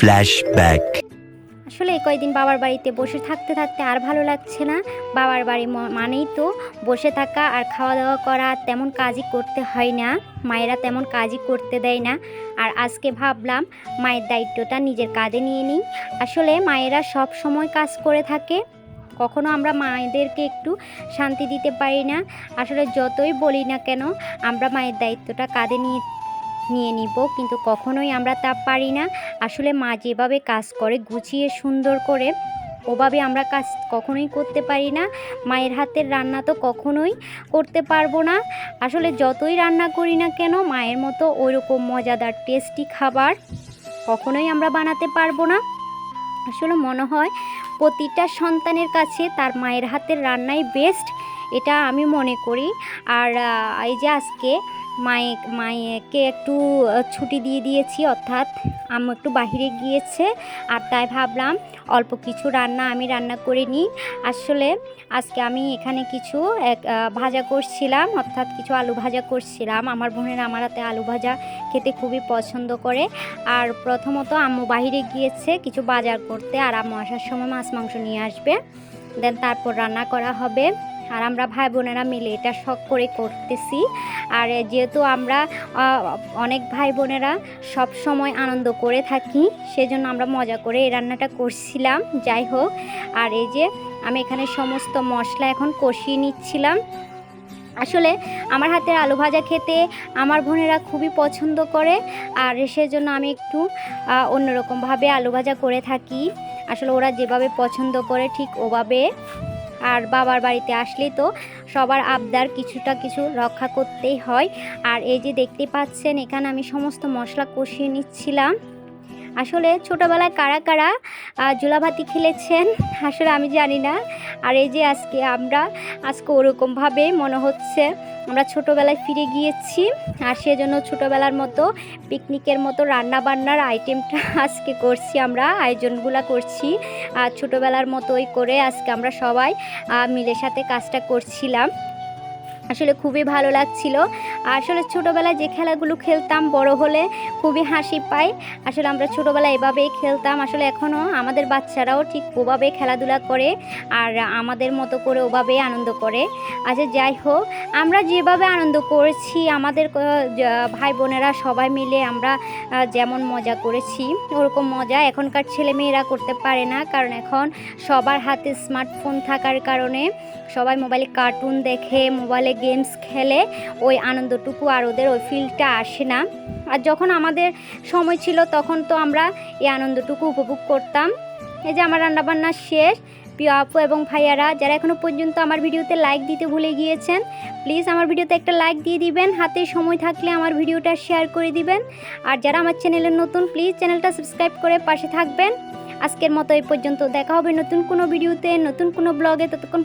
Flashback. আসলে এই কয়েকদিন বাবার বাড়িতে বসে থাকতে থাকতে আর ভালো লাগছে না। বাবার বাড়ি মানেই তো বসে থাকা আর খাওয়া দাওয়া করা তেমন কাজই করতে হয় না। মায়েরা তেমন কাজই করতে দেয় না। আর আজকে ভাবলাম মায়ের দায়িত্বটা নিজের কাঁধে নিয়ে নিই। আসলে মায়েরা সব সময় কাজ করে থাকে। কখনো আমরা মায়েদেরকে একটু শান্তি দিতে পারি না। আসলে যতই বলি না কেন, আমরা মায়ের দায়িত্বটা কাঁধে নিয়ে নিয়ে নিব, কিন্তু কখনোই আমরা তা পারি না। আসলে মা যেভাবে কাজ করে গুছিয়ে সুন্দর করে, ওভাবে আমরা কাজ কখনোই করতে পারি না। মায়ের হাতের রান্না তো কখনোই করতে পারব না। আসলে যতই রান্না করি না কেন, মায়ের মতো ওইরকম মজাদার, টেস্টি খাবার কখনোই আমরা বানাতে পারব না। আসলে মনে হয় প্রতিটা সন্তানের কাছে তার মায়ের হাতের রান্নাই বেস্ট এটা আমি মনে করি। আর এই যে আজকে মায়ে, মায়েকে একটু ছুটি দিয়ে দিয়েছি, অর্থাৎ আম্মু একটু বাহিরে গিয়েছে, আর তাই ভাবলাম অল্প কিছু রান্না আমি রান্না করে নিই। আসলে আজকে আমি এখানে কিছু এক ভাজা করছিলাম, অর্থাৎ কিছু আলু ভাজা করছিলাম। আমার বোনের আমার হাতে আলু ভাজা খেতে খুবই পছন্দ করে। আর প্রথমত আম্মু বাহিরে গিয়েছে কিছু বাজার করতে, আর আম্মু আসার সময় মাছ, মাংস নিয়ে আসবে। দেন তারপর রান্না করা হবে। আর আমরা ভাই বোনেরা মিলে এটা শখ করে করতেছি। আর যেহেতু আমরা অনেক ভাই বোনেরা সব সময় আনন্দ করে থাকি, সেজন্য আমরা মজা করে এই রান্নাটা করছিলাম, যাই হোক। আর এই যে আমি এখানে সমস্ত মশলা এখন কষিয়ে নিচ্ছিলাম। আসলে আমার হাতের আলু ভাজা খেতে আমার বোনেরা খুবই পছন্দ করে, আর সেজন্য আমি একটু অন্যরকমভাবে আলু ভাজা করে থাকি। আসলে ওরা যেভাবে পছন্দ করে ঠিক ওভাবে। আর বাবার বাড়িতে আসলে তো সবার আবদার কিছুটা কিছু রক্ষা করতেই হয়। আর এই যে দেখতে পাচ্ছেন, এখানে আমি সমস্ত মশলা কষিয়ে নিচ্ছিলাম। আসলে ছোটোবেলায় কারা কারা জোলাভাতি খেলেছেন? আসলে আমি জানি না। আর এই যে আজকে আমরা আজকে ওরকমভাবে মনে হচ্ছে আমরা ছোটোবেলায় ফিরে গিয়েছি আর সেজন্য ছোটোবেলার মতো পিকনিকের মতো রান্না বান্নার আইটেমটা আজকে করছি আমরা আয়োজনগুলো করছি। আর ছোটোবেলার মতোই করে আজকে আমরা সবাই আহ, মিলে সাথে কাজটা করছিলাম। আসলে খুবই ভালো লাগছিল। আসলে ছোটোবেলায় যে খেলাগুলো খেলতাম, বড় হলে খুবই হাসি পাই। আসলে আমরা ছোটোবেলায় এভাবেই খেলতাম। আসলে এখনও আমাদের বাচ্চারাও ঠিক ওভাবে খেলাধুলা করে আর আমাদের মতো করে ওভাবেই আনন্দ করে। আচ্ছা যাই হোক, আমরা যেভাবে আনন্দ করেছি, আমাদের ভাই বোনেরা সবাই মিলে আমরা যেমন মজা করেছি, ওরকম মজা এখনকার ছেলেমেয়েরা করতে পারে না। কারণ এখন সবার হাতে স্মার্টফোন থাকার কারণে সবাই মোবাইলে কার্টুন দেখে, মোবাইলে গেমস খেলে ওই আনন্দটুকু আর ওদের ওই ফিলটা আসে না। আর যখন আমাদের সময় ছিল, তখন তো আমরা এই আনন্দটুকু উপভোগ করতাম। এই যে আমার রান্নাবান্না শেষ, প্রিয় আপু এবং ভাইয়ারা, যারা এখনও পর্যন্ত আমার ভিডিওতে লাইক দিতে ভুলে গিয়েছেন প্লিজ আমার ভিডিওতে একটা লাইক দিয়ে দিবেন। হাতে সময় থাকলে আমার ভিডিওটা শেয়ার করে দিবেন। আর যারা আমার চ্যানেলের নতুন প্লিজ চ্যানেলটা সাবস্ক্রাইব করে পাশে থাকবেন। আজকের মতো এই পর্যন্ত। দেখা হবে নতুন কোনো ভিডিওতে, নতুন কোনো ব্লগে ততক্ষণ